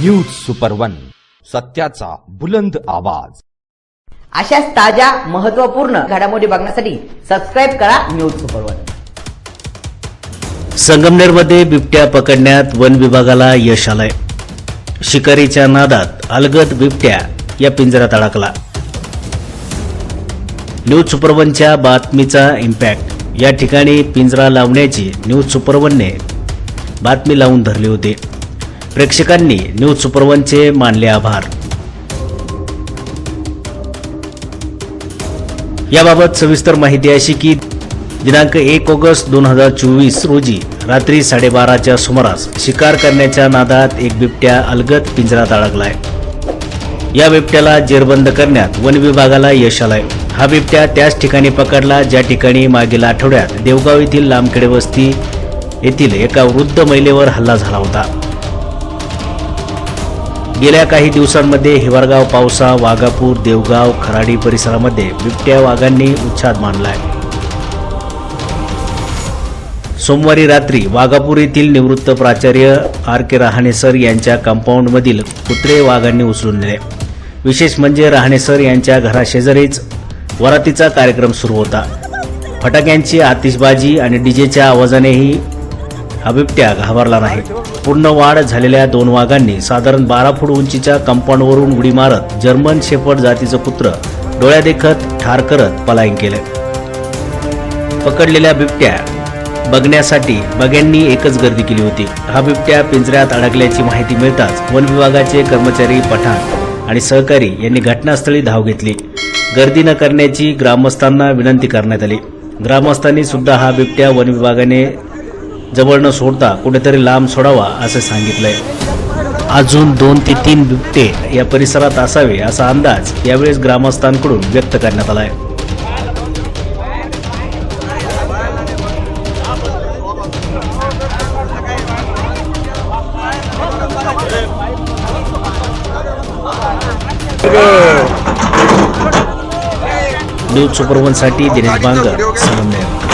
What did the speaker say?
News super one सत्याचा बुलंद आवाज. अशाच ताज्या महत्त्वपूर्ण घडामोडी बघण्यासाठी सबस्क्राईब करा न्यूज सुपर वन संगमनेरमध्ये बिबट्या पकडण्यात वन विभागाला यश आलंय. शिकारीच्या नादात अलगद बिबट्या या पिंजऱ्यात अडकला. न्यूज सुपरवनच्या बातमीचा इम्पॅक्ट या ठिकाणी पिंजरा लावण्याची न्यूज सुपरवनने बातमी लावून धरली होती. प्रेक्षकांनी न्यूज सुपरवनचे मानले आभार. याबाबत सविस्तर माहिती अशी की दिनांक एक ऑगस्ट दोन हजार चोवीस रोजी रात्री साडेबाराच्या सुमारास शिकार करण्याच्या नादात एक बिबट्या अलगद पिंजरात अडकलाय. या बिबट्याला जेरबंद करण्यात वन विभागाला यश आलंय. हा बिबट्या त्याच ठिकाणी पकडला ज्या ठिकाणी मागील आठवड्यात देवगाव येथील लांबखेडे वस्ती येथील एका वृद्ध महिलेवर हल्ला झाला होता. गेल्या काही दिवसांमध्ये हिवरगाव पावसा वाघापूर देवगाव खराडी परिसरामध्ये बिबट्या वाघांनी उच्छाद मानलाय सोमवारी रात्री वाघापूर येथील निवृत्त प्राचार्य आर के रहाणे सर यांच्या कंपाऊंडमधील कुत्रे वाघांनी उचलून दिले विशेष म्हणजे रहाणे सर यांच्या घराशेजारीच वरातीचा कार्यक्रम सुरू होता. फटाक्यांची आतिषबाजी आणि डीजेच्या आवाजानेही हा बिबट्या घाबरला नाही. पूर्ण वाढ झालेल्या दोन वाघांनी साधारण बारा फूट उंचीच्या कंपाऊंडवरून उडी मारत जर्मन शेफर्ड जातीचं पुत्र डोळ्यादेखत ठार करत पलायन केले. पकडलेल्या बिबट्या बघण्यासाठी बघ्यांनी एकच गर्दी केली होती. हा बिबट्या पिंजऱ्यात अडकल्याची माहिती मिळताच वन विभागाचे कर्मचारी पठाण आणि सहकारी यांनी घटनास्थळी धाव घेतली. गर्दी न करण्याची ग्रामस्थांना विनंती करण्यात आली. ग्रामस्थांनी सुद्धा हा बिबट्या वन विभागाने जवळ न सोडता कुठेतरी लांब सोडावा असं सांगितलंय. अजून दोन ते तीन बिबटे या परिसरात असावे असा अंदाज यावेळेस ग्रामस्थांकडून व्यक्त करण्यात आलाय. न्यूज सुपरवनसाठी दिनेश बांगर समन्वय.